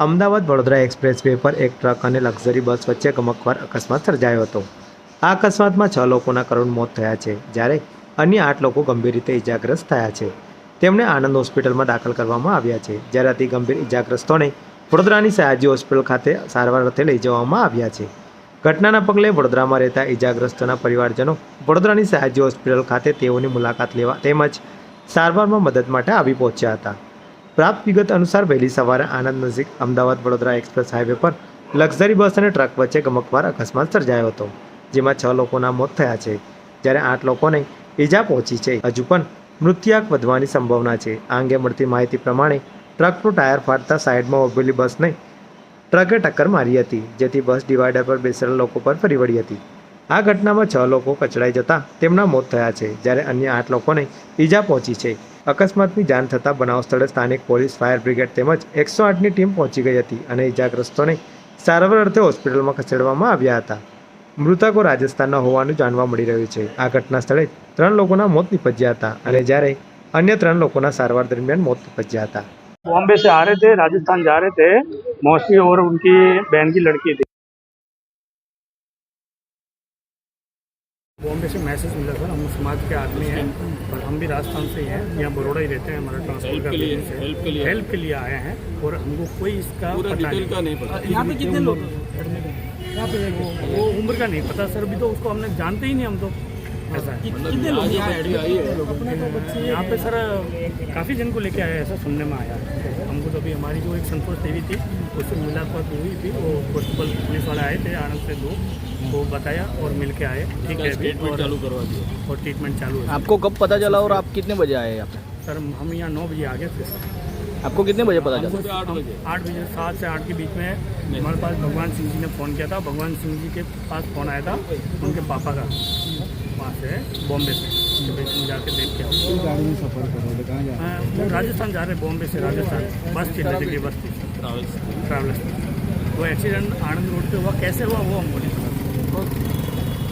Ahmedabad Vadodara express way પર એક truck અને લક્ઝરી બસ વચ્ચે ગમકવાર અકસ્માત સર્જાયો હતો. આ અકસ્માતમાં છ લોકોના કરુણ મોત થયા છે, જ્યારે અન્ય આઠ લોકો ગંભીર રીતે ઇજાગ્રસ્ત થયા છે. તેમને આનંદ હોસ્પિટલમાં દાખલ કરવામાં આવ્યા છે, જ્યારે અતિ ગંભીર ઇજાગ્રસ્તોને વડોદરાની સયાજી હોસ્પિટલ ખાતે સારવાર અર્થે લઈ જવામાં આવ્યા છે. ઘટનાના પગલે વડોદરામાં રહેતા ઇજાગ્રસ્તોના પરિવારજનો વડોદરાની સયાજી હોસ્પિટલ ખાતે તેઓની મુલાકાત લેવા તેમજ સારવારમાં મદદ માટે આવી પહોંચ્યા હતા. પ્રાપ્ત વિગત અનુસાર વહેલી સવારે આનંદ નજીક અમદાવાદ વડોદરા એક્સપ્રેસ હાઈવે પર લક્ઝરી બસ અને ટ્રક વચ્ચે ગમકવાર અકસ્માત સર્જાયો હતો, જેમાં છ લોકોના મોત થયા છે. જ્યારે આઠ લોકોને ઈજા પહોંચી છે, હજુ પણ મૃત્યુઆંક વધવાની સંભાવના છે. આ અંગે મળતી માહિતી પ્રમાણે ટ્રકનું ટાયર ફાટતા સાઈડમાં ઉભેલી બસને ટ્રકે ટક્કર મારી હતી, જેથી બસ ડિવાઈડર પર બેસેલા લોકો પર ફરી વળી હતી. આ ઘટનામાં છ લોકો કચડાઈ જતા તેમના મોત થયા છે, જ્યારે અન્ય આઠ લોકોને ઈજા પહોંચી છે. અકસ્માતની જાણ થતાં બનાવ સ્થળે સ્થાનિક પોલીસ ફાયર બ્રિગેડ તેમજ એકસો આઠની ટીમ પહોંચી ગઈ હતી અને ઈજાગ્રસ્તોને સારવાર અર્થે હોસ્પિટલમાં ખસેડવામાં આવ્યા હતા મૃતકો રાજસ્થાનના હોવાનું જાણવા મળી રહ્યું છે આ ઘટના સ્થળે ત્રણ લોકોના મોત નિપજ્યા હતા અને જ્યારે અન્ય ત્રણ લોકોના સારવાર દરમિયાન મોત નિપજ્યા હતા बॉम्बे से आ रहे थे राजस्थान जा रहे थे मौसी और उनकी बहन की लड़की थी बॉम्बे से मैसेज मिला सर हम समाज के आदमी हैं और हम भी राजस्थान से ही हैं यहाँ बड़ोड़ा ही रहते हैं हमारा ट्रांसपोर्ट का बिज़नेस है हेल्प के लिए। हेल्प के लिए आए हैं और हमको कोई इसका पूरा पता डिटेल का नहीं पता। यहाँ पे कितने लोग यहाँ पे वो उम्र का नहीं पता सर अभी तो उसको हमने जानते ही नहीं हम तो। कितने लोग यहाँ एडमी आई है यहाँ पे सर काफ़ी जन को लेके आया ऐसा सुनने में आया। हमको तो अभी हमारी जो एक संतोष देवी थी उससे मुलाकात हुई थी। वो कॉन्स्टेबल पुलिस वाले आए थे आनंद से दो। वो बताया और मिल के आए। ठीक है और, चालू करवा दिया। और ट्रीटमेंट चालू है। आपको कब पता चला और आप कितने बजे आए यहाँ पे? सर हम यहाँ नौ बजे आ गए थे सर आपको कितने बजे पता चला? आठ बजे। आठ बजे सात से आठ के बीच में हमारे पास भगवान सिंह जी ने फ़ोन किया था। भगवान सिंह जी के पास फ़ोन आया था उनके पापा का। वहाँ से बॉम्बे से कि भाई तुम जाके देख के आओ गाड़ी में सफर करोगे कहाँ जा हाँ, वो राजस्थान जा रहे बॉम्बे से राजस्थान बस थी नजदीकी बस थी ट्रैवल्स ट्रैवलर्स वो एक्सीडेंट आनंद रोड पे हुआ कैसे हुआ वो हमको नहीं पता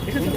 ठीक है सर